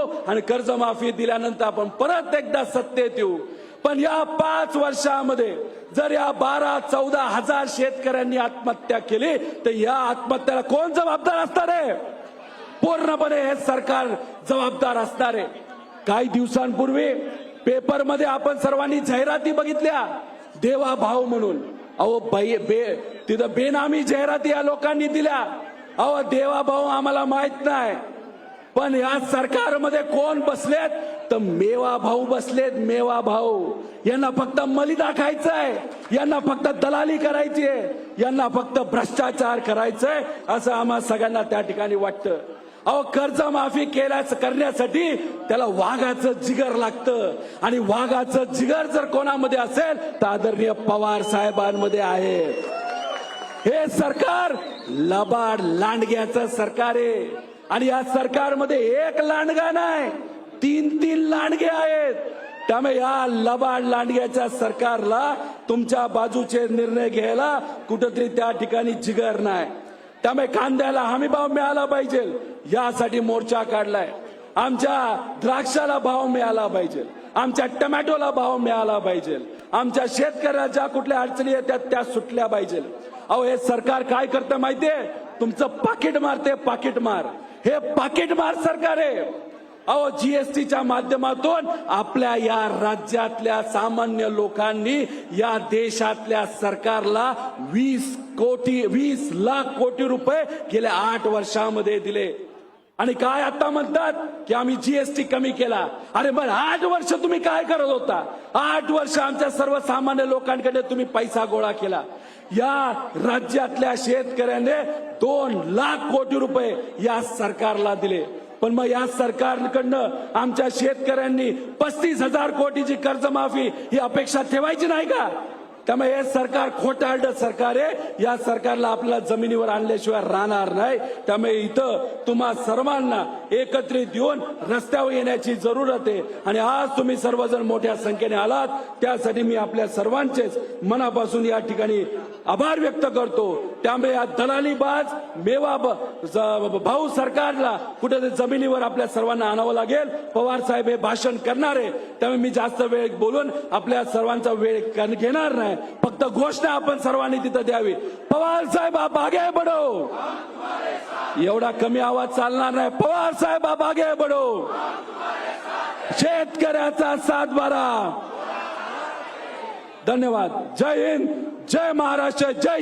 हो, आणि कर्जमाफी दिल्यानंतर आपण परत एकदा सत्तेत येऊ. पण या पाच वर्षामध्ये जर या बारा चौदा हजार शेतकऱ्यांनी आत्महत्या केली तर या आत्महत्याला कोण जबाबदार असणार आहे? पूर्णपणे हे सरकार जबाबदार असणार आहे. काही दिवसांपूर्वी पेपरमध्ये आपण सर्वांनी जाहिराती बघितल्या देवा भाव म्हणून. अहो बाई बे तिथं बेनामी जाहिराती या लोकांनी दिल्या. अहो देवा भाऊ आम्हाला माहीत नाही. पण या सरकारमध्ये कोण बसलेत? तर मेवा भाऊ बसलेत मेवा भाऊ. यांना फक्त मलिदा आहे यांना फक्त दलाली करायची आहे यांना फक्त भ्रष्टाचार करायचंय असं आम्हा सगळ्यांना त्या ठिकाणी वाटतं. अहो कर्जमाफी केल्याच करण्यासाठी त्याला वाघाचं जिगर लागतं. आणि वाघाचं जिगर जर कोणामध्ये असेल तर आदरणीय पवार साहेबांमध्ये आहे. हे सरकार लबाड लांडग्याचं सरकार आहे. आणि या सरकारमध्ये एक लांडगा नाही तीन तीन लांडगे आहेत. त्यामुळे या लबाड लांडग्याच्या सरकारला तुमच्या बाजूचे निर्णय घ्यायला कुठंतरी त्या ठिकाणी जिगर नाही. त्यामुळे कांद्याला हमी भाव मिळाला पाहिजे यासाठी मोर्चा काढलाय. आमच्या द्राक्षाला भाव मिळाला पाहिजे आमच्या टमॅटोला भाव मिळाला पाहिजे आमच्या शेतकऱ्याला ज्या कुठल्या अडचणी येतात त्या सुटल्या पाहिजे. अहो हे सरकार काय करतं माहितीये? तुमचं पाकिट मारते पाकिट मार. हे पाकिटमार सरकार आहे. अहो जीएसटीच्या माध्यमातून आपल्या या राज्यातल्या सामान्य लोकांनी या देशातल्या सरकारला वीस कोटी वीस लाख कोटी रुपये गेल्या आठ वर्षामध्ये दिले. आणि काय आता म्हणतात की आम्ही जीएसटी कमी केला? अरे मग आठ वर्ष तुम्ही काय करत होता? आठ वर्ष आमच्या सर्वसामान्य लोकांकडे तुम्ही पैसा गोळा केला. या राज्यातल्या शेतकऱ्याने दोन लाख कोटी रुपये या सरकारला दिले. पण मग या सरकारकडनं आमच्या शेतकऱ्यांनी पस्तीस हजार कोटीची कर्जमाफी ही अपेक्षा ठेवायची नाही का? त्यामुळे हे सरकार खोटारड सरकार आहे. या सरकारला आपल्याला जमिनीवर आणल्याशिवाय राहणार नाही. त्यामुळे इथं तुम्हा सर्वांना एकत्रित येऊन रस्त्यावर येण्याची जरूरत आहे. आणि आज तुम्ही सर्वजण मोठ्या संख्येने आलात. त्यासाठी मी आपल्या सर्वांचेच मनापासून या ठिकाणी आभार व्यक्त करतो. त्यामुळे या दलालीबाज मेवा भाऊ सरकारला कुठे जमिनीवर आपल्या सर्वांना आणावं लागेल. पवार साहेब हे भाषण करणारे. त्यामुळे मी जास्त वेळ बोलून आपल्या सर्वांचा वेळ घेणार नाही. फक्त घोषणा आपण सर्वांनी तिथं द्यावी. पवार साहेब आप आगे एवढा कमी आवाज चालणार नाही. पवार साहेब आप आगे शेतकऱ्याचा शेतकऱ्याचा सातबारा धन्यवाद. जय हिंद. जय महाराष्ट्र. जय